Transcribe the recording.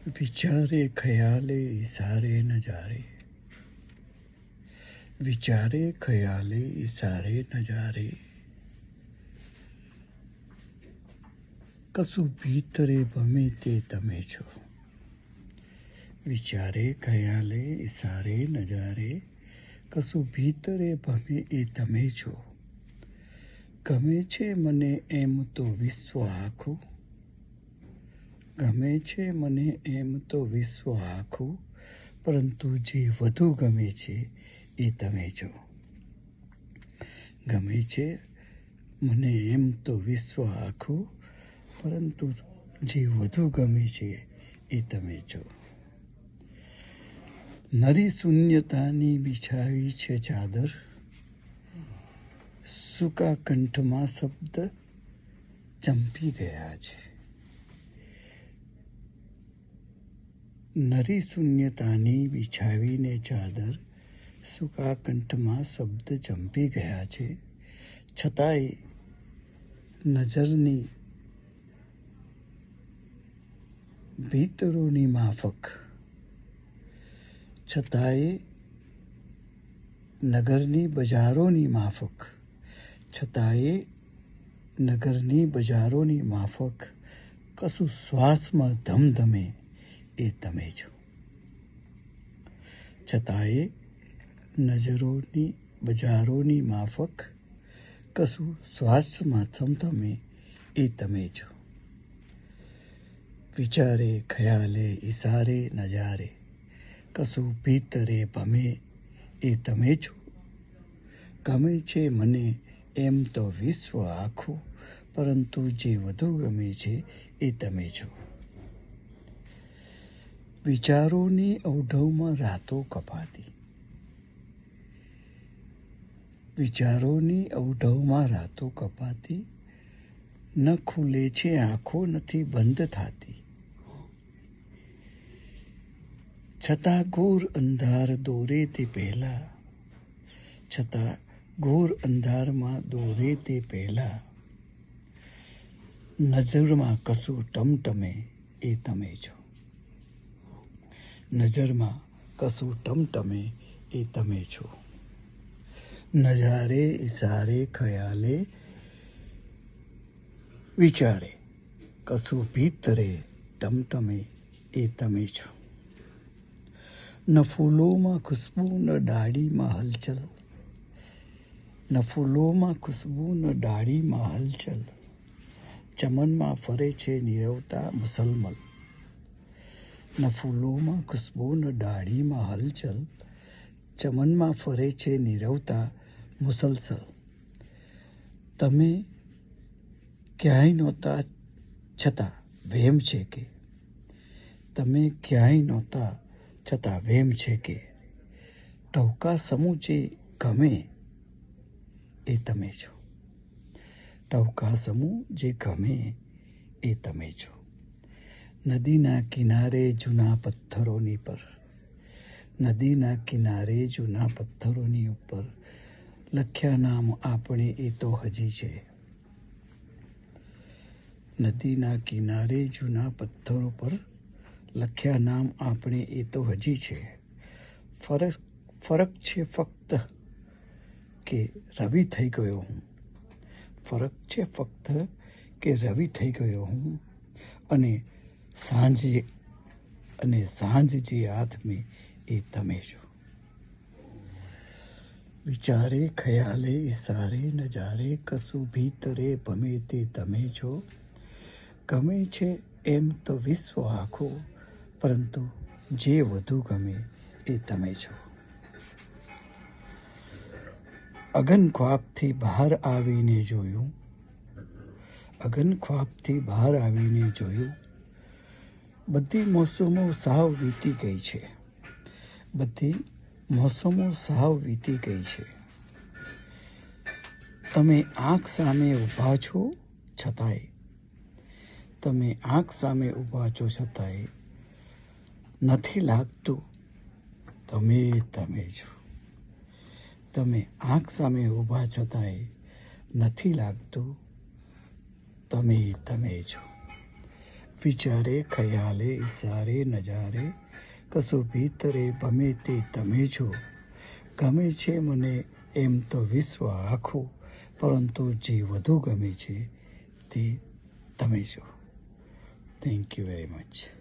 વિચારે ખયાલે ઈશારે નજારે વિચારે ખયાલે ઈશારે નજારે કશું ભીતરે ભમે તે તમે છો વિચારે ખયાલે ઈશારે નજારે કશું ભીતરે ભમે એ તમે છો ગમે છે મને એમ તો વિશ્વ આખું ગમે છે મને એમ તો વિશ્વ આખું પરંતુ જે વધુ ગમે છે એ તમે જો. ગમે છે મને એમ તો વિશ્વ આખું પરંતુ જે વધુ ગમે છે એ તમે જો. નરી શૂન્યતાની બિછાવી છે ચાદર. સૂકા કંઠમાં શબ્દ ચંપી ગયા છે. નરી શૂન્યતાની બિછાવીને ચાદર સૂકા કંઠમાં શબ્દ ચંપી ગયા છે. છતાંય નજરની ભીતરોની માફક. છતાંય નગરની બજારોની માફક. છતાંય નગરની બજારોની માફક. કશું શ્વાસમાં ધમધમે એ તમે છો. છતાંય નજરોની, બજારોની માફક કશું શ્વાસમાં થમથમે એ તમે છો. વિચારે, ખયાલે, ઈશારે, નજારે કશું ભીતરે ભમે એ તમે છો. ગમે છે મને એમ તો વિશ્વ આખું, પરંતુ જે વધુ ગમે છે એ તમે છો. વિચારોની અવઢવમાં રાતો કપાતી. વિચારોની અવઢવમાં રાતો કપાતી. ન ખુલે છે, આંખો નથી બંધ થતી. છતાં ઘોર અંધાર દોરે તે પહેલા. છતાં ઘોર અંધારમાં દોરે તે પહેલા. નજરમાં કશું ટમટમે એ તમે છો. નજરમાં કશું ટમટમે એ તમે છો. નજારે, ઈશારે, ખયાલે વિચારે, કશું ભીતરે ટમટમે એ તમે છો. ન ફૂલોમાં ખુશ્બુ, ન ડાળીમાં હલચલ. ન ફૂલોમાં ખુશ્બુ, ન ડાળીમાં હલચલ. ચમનમાં ફરે છે નિરવતા મુસલમલ. ન ફૂલોમાં ખુશ્બુનો દાઢીમાં હલચલ, ચમનમાં ફરે છે નીરવતા મુસલસલ. તમે ક્યાંય નહોતા છતાં વહેમ છે કે? તમે ક્યાંય નહોતા છતાં વહેમ છે કે? ટહુકા જે ગમે એ તમે છો. ટહુકા સમૂહ જે ગમે એ તમે છો. નદીના કિનારે જૂના પથ્થરોની પર. નદીના કિનારે જૂના પથ્થરોની ઉપર. લખ્યા નામ આપણે એ તો હજી છે. નદીના કિનારે જૂના પથ્થરો પર લખ્યા નામ આપણે એ તો હજી છે. ફરક ફરક છે ફક્ત કે રવિ થઈ ગયો હું. ફરક છે ફક્ત કે રવિ થઈ ગયો હું. અને સાંજે અને સાંજ જે હાથમાં એ તમે છો. વિચારે, ખયાલે ઇશારે નજારે કશું ભીતરે ભમે તે તમે છો. ગમે છે એમ તો વિશ્વ આખો, પરંતુ જે વધુ ગમે એ તમે છો. અગન ખ્વાબથી બહાર આવીને જોયું. અગન ખ્વાબથી બહાર આવીને જોયું. બધી મોસમો સાવ વીતી ગઈ છે. બધી મોસમો સાવ વીતી ગઈ છે. તમે આંખ સામે ઊભા છો છતાંય. તમે આંખ સામે ઊભા છો છતાંય નથી લાગતું. તમે તમે છો. તમે આંખ સામે ઊભા છતાંય નથી લાગતું. તમે તમે છો. વિચારે, ખયાલે, ઈશારે, નજારે, કશું ભીતરે ભમે તે તમે છો. ગમે છે મને એમ તો વિશ્વ આખું પરંતુ જે વધુ ગમે છે તે તમે છો. Thank you very much